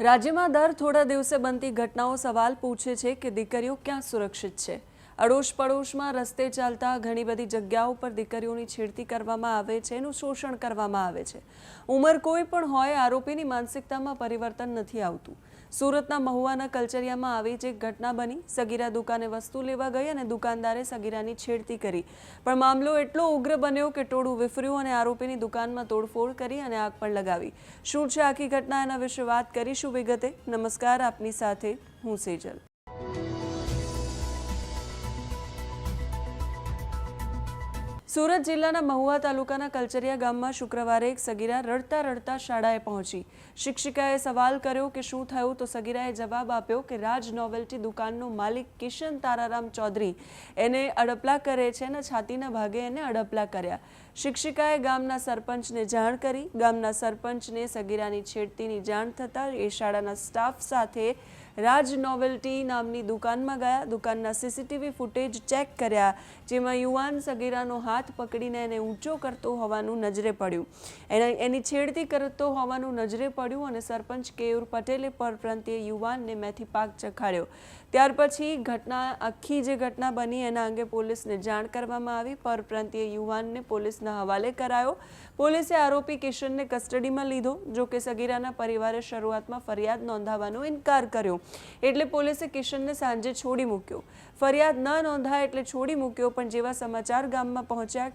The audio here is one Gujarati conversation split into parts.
રાજ્યમાં દર થોડા દિવસે બનતી ઘટનાઓ સવાલ પૂછે છે કે દીકરીઓ ક્યાં સુરક્ષિત છે. અડોશ પડોશમાં રસ્તે ચાલતા ઘણી બધી જગ્યાઓ પર દીકરીઓની છેડતી કરવામાં આવે છે, એનું શોષણ કરવામાં આવે છે. ઉંમર કોઈ પણ હોય, આરોપીની માનસિકતામાં પરિવર્તન નથી આવતું. સુરતના મહુવાના કલ્ચરિયામાં આવી જ એક ઘટના બની. સગીરા દુકાને વસ્તુ લેવા ગઈ અને દુકાનદારે સગીરાની છેડતી કરી. પણ મામલો એટલો ઉગ્ર બન્યો કે ટોળું વિફર્યું અને આરોપીની દુકાનમાં તોડફોડ કરી અને આગ પણ લગાવી. શું છે આખી ઘટના? એના વિશે વાત કરીશું વિગતે. નમસ્કાર, આપની સાથે હું સેજલ. સુરત જિલ્લાના મહુવા તાલુકાના કલચરિયા ગામમાં શુક્રવારે એક સગીરા રડતા રડતા શાળાએ પહોંચી. શિક્ષિકાએ સવાલ કર્યો કે શું થયું? તો સગીરાએ જવાબ આપ્યો કે રાજ નોવેલ્ટી દુકાનનો માલિક કિશન તારારામ ચૌધરી. એને અડપલા કરે છે અને છાતીના ભાગે એને અડપલા કર્યા. શિક્ષિકાએ ગામના સરપંચને જાણ કરી. ગામના સરપંચને સગીરાની છેડતીની જાણ થતાં એ શાળાના સ્ટાફ સાથે રાજ નોવેલ્ટી નામની દુકાનમાં ગયા. દુકાનના સીસીટીવી ફૂટેજ ચેક કર્યા, જેમાં યુવાન સગીરાનો હાથ પકડીને એને ઊંચો કરતો હોવાનું નજરે પડ્યું. એના, એની છેડતી કરતો હોવાનું નજરે પડ્યું અને સરપંચ કેયુર પટેલે પરપ્રાંતીય યુવાનને મેથી પાક ચખાડ્યો. ત્યાર પછી ઘટના, આખી જે ઘટના બની એના અંગે પોલીસને જાણ કરવામાં આવી. પરપ્રાંતીય યુવાનને પોલીસના હવાલે કરાયો. પોલીસે આરોપી કિશનને કસ્ટડીમાં લીધો, જો કે સગીરાના પરિવારે શરૂઆતમાં ફરિયાદ નોંધાવવાનો ઇનકાર કર્યો. એટલે પોલીસે કિશનને સાંજે છોડી મૂક્યો. ફરિયાદ ન નોંધાય એટલે છોડી મૂક્યો, પણ જેવા સમાચાર ગામમાં પહોંચ્યા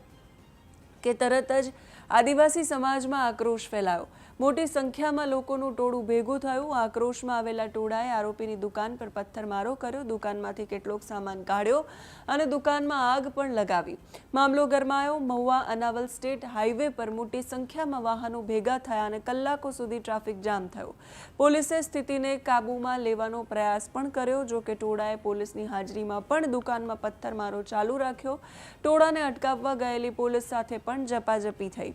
કે તરત જ આદિવાસી સમાજમાં આક્રોશ ફેલાયો. મોટી સંખ્યામાં લોકોનું ટોળું ભેગું થયું. આક્રોશમાં આવેલા ટોળાએ આરોપીની દુકાન પર પથ્થરમારો કર્યો. દુકાનમાંથી કેટલોક સામાન કાઢ્યો અને દુકાનમાં આગ પણ લગાવી. મામલો ગરમાયો. મહુવા અનાવલ સ્ટેટ હાઈવે પર મોટી સંખ્યામાં વાહનો ભેગા થયા અને કલાકો સુધી ટ્રાફિક જામ થયો. પોલીસે સ્થિતિને કાબૂમાં લેવાનો પ્રયાસ પણ કર્યો, જો કે ટોળાએ પોલીસની હાજરીમાં પણ દુકાનમાં પથ્થરમારો ચાલુ રાખ્યો. ટોળાને અટકાવવા ગયેલી પોલીસ સાથે પણ ઝપાઝપી થઈ.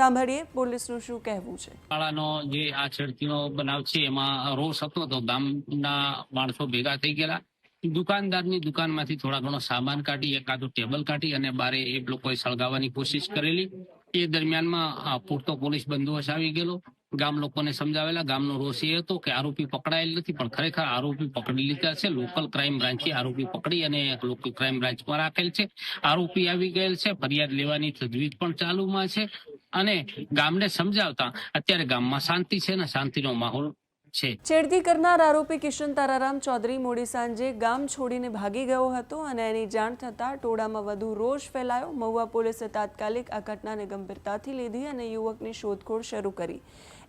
સાંભળીએ પોલીસનું શું કહેવું છે. શાળાનો જે આ છેડતીનો બનાવ છે, એમાં રોષ હતો તો ગામના માણસો ભેગા થઈ ગયેલા. દુકાનદારની દુકાનમાંથી થોડા ઘણો સામાન કાઢી, એકાદું ટેબલ કાઢી અને બારે એ લોકોએ સળગાવવાની કોશિશ કરેલી. એ દરમિયાનમાં પૂરતો પોલીસ બંદોબસ્ત આવી ગયેલો. ગામ લોકોને સમજાવેલા, ગામનો રોષ એ હતો કે આરોપી પકડાયેલ નથી, પણ ખરેખર આરોપી પકડી લીધા છે. લોકલ ક્રાઇમ બ્રાન્ચે આરોપી પકડી અને લોકલ ક્રાઇમ બ્રાન્ચમાં રાખેલ છે. આરોપી આવી ગયેલ છે. ફરિયાદ લેવાની તજવીજ પણ ચાલુમાં છે. અને ગામને સમજાવતા અત્યારે ગામમાં શાંતિ છે ને શાંતિનો માહોલ છે. છેડતી કરનાર આરોપી કિશન તારારામ ચૌધરી મોડી સાંજે ગામ છોડીને ભાગી ગયો હતો અને એની જાણ થતાં ટોળામાં વધુ રોષ ફેલાયો. મહુવા પોલીસે તાત્કાલિક આ ઘટનાને ગંભીરતાથી લીધી અને યુવકની શોધખોળ શરૂ કરી.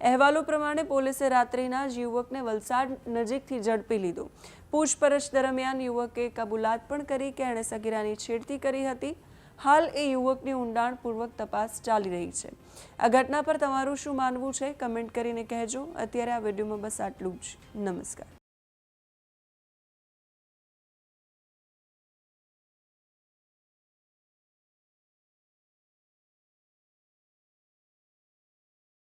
અહેવાલો પ્રમાણે પોલીસે રાત્રિના જ યુવકને વલસાડ નજીકથી ઝડપી લીધો. પૂછપરછ દરમિયાન યુવકે કબૂલાત પણ કરી કે એણે સગીરાની છેડતી કરી હતી. હાલ એ યુવકની ઊંડાણપૂર્વક તપાસ ચાલી રહી છે. આ ઘટના પર તમારું શું માનવું છે? કમેન્ટ કરીને કહેજો. અત્યારે આ વિડીયોમાં બસ આટલું જ. નમસ્કાર.